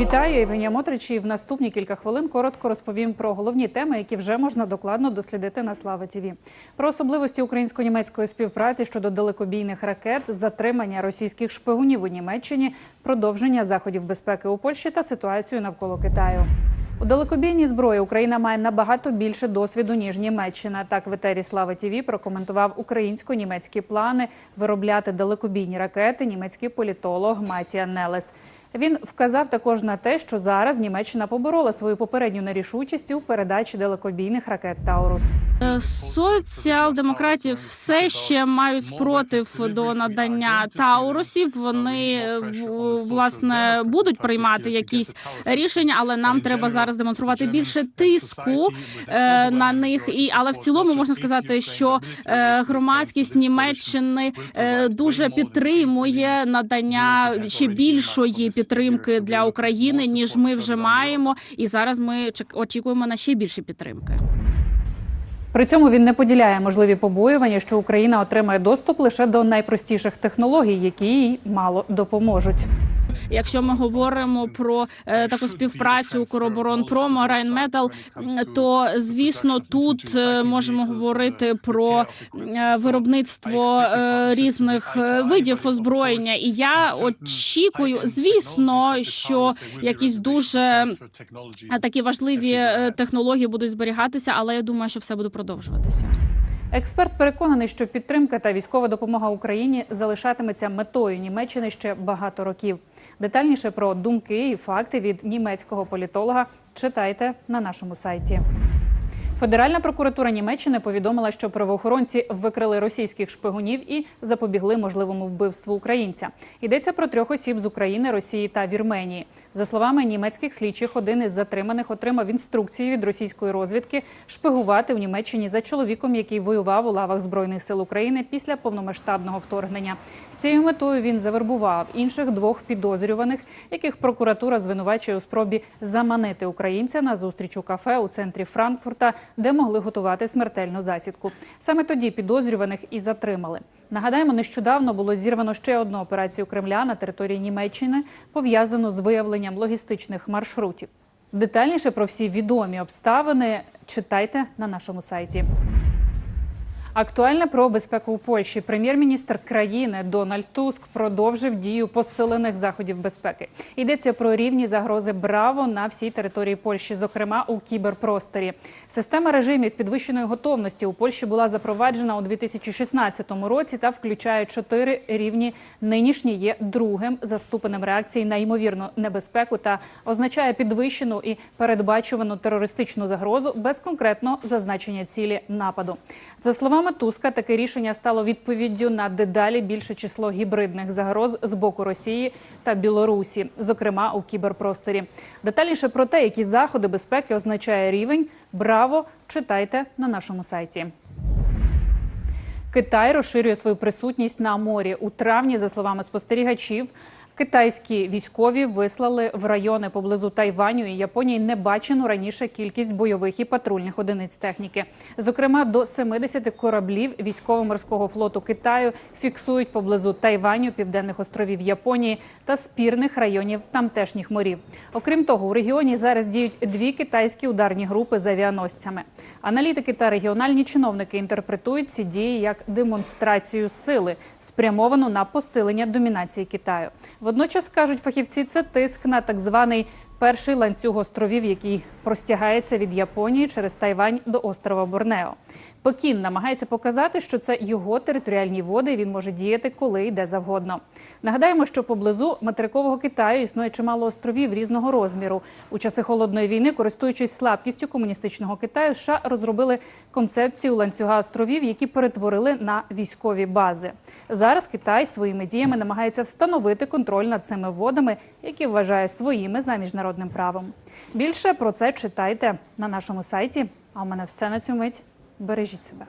Вітаю, Євгенія Мотрич. І в наступні кілька хвилин коротко розповім про головні теми, які вже можна докладно дослідити на Слава ТІВІ. Про особливості українсько-німецької співпраці щодо далекобійних ракет, затримання російських шпигунів у Німеччині, продовження заходів безпеки у Польщі та ситуацію навколо Китаю. У далекобійній зброї Україна має набагато більше досвіду ніж Німеччина. Так в етері Слава ТІВІ прокоментував українсько-німецькі плани виробляти далекобійні ракети. Німецький політолог Матія Нелес. Він вказав також на те, що зараз Німеччина поборола свою попередню нерішучість у передачі далекобійних ракет Таурус. Е, Соціал-демократів все ще мають спротив до надання таурусів. Вони е, власне будуть приймати якісь рішення, але нам треба зараз демонструвати більше тиску е, на них. І але в цілому можна сказати, що громадськість Німеччини дуже підтримує надання ще більшої підтримки для України ніж ми вже маємо. І зараз ми очікуємо на ще більше підтримки. При цьому він не поділяє можливі побоювання, що Україна отримає доступ лише до найпростіших технологій, які їй мало допоможуть. Якщо ми говоримо про е, таку співпрацю Укроборонпромо, Райнметал, то звісно тут е, можемо говорити про е, виробництво різних видів озброєння. І я очікую, звісно, що якісь дуже такі важливі технології будуть зберігатися, але я думаю, що все буде продовжуватися. Експерт переконаний, що підтримка та військова допомога Україні залишатиметься метою Німеччини ще багато років. Детальніше про думки і факти від німецького політолога читайте на нашому сайті. Федеральна прокуратура Німеччини повідомила, що правоохоронці викрили російських шпигунів і запобігли можливому вбивству українця. Йдеться про трьох осіб з України, Росії та Вірменії. За словами німецьких слідчих, один із затриманих отримав інструкції від російської розвідки шпигувати в Німеччині за чоловіком, який воював у лавах збройних сил України після повномасштабного вторгнення. З цією метою він завербував інших двох підозрюваних, яких прокуратура звинувачує у спробі заманити українця на зустріч у кафе у центрі Франкфурта, де могли готувати смертельну засідку. Саме тоді підозрюваних і затримали. Нагадаємо, нещодавно було зірвано ще одну операцію Кремля на території Німеччини, пов'язану з виявленням логістичних маршрутів. Детальніше про всі відомі обставини читайте на нашому сайті. Актуальне про безпеку у Польщі. Прем'єр-міністр країни Дональд Туск продовжив дію посилених заходів безпеки. Йдеться про рівні загрози Браво на всій території Польщі, зокрема у кіберпросторі. Система режимів підвищеної готовності у Польщі була запроваджена у 2016 році та включає чотири рівні. Нинішній є другим за ступенем реакції на ймовірну небезпеку та означає підвищену і передбачувану терористичну загрозу без конкретного зазначення цілі нападу. За словами Туска, таке рішення стало відповіддю на дедалі більше число гібридних загроз з боку Росії та Білорусі, зокрема у кіберпросторі. Детальніше про те, які заходи безпеки означає рівень, браво читайте на нашому сайті. Китай розширює свою присутність на морі у травні, за словами спостерігачів. Китайські військові вислали в райони поблизу Тайваню і Японії небачену раніше кількість бойових і патрульних одиниць техніки. Зокрема, до 70 кораблів військово-морського флоту Китаю фіксують поблизу Тайваню, південних островів Японії та спірних районів тамтешніх морів. Окрім того, у регіоні зараз діють дві китайські ударні групи з авіаносцями. Аналітики та регіональні чиновники інтерпретують ці дії як демонстрацію сили, спрямовану на посилення домінації Китаю. Водночас кажуть фахівці, це тиск на так званий перший ланцюг островів, який простягається від Японії через Тайвань до острова Борнео. Пекін намагається показати, що це його територіальні води, і він може діяти коли йде завгодно. Нагадаємо, що поблизу материкового Китаю існує чимало островів різного розміру. У часи холодної війни, користуючись слабкістю комуністичного Китаю, США розробили концепцію ланцюга островів, які перетворили на військові бази. Зараз Китай своїми діями намагається встановити контроль над цими водами, які вважає своїми за міжнародним правом. Більше про це читайте на нашому сайті. А у мене все на цю мить. Бережіть себе.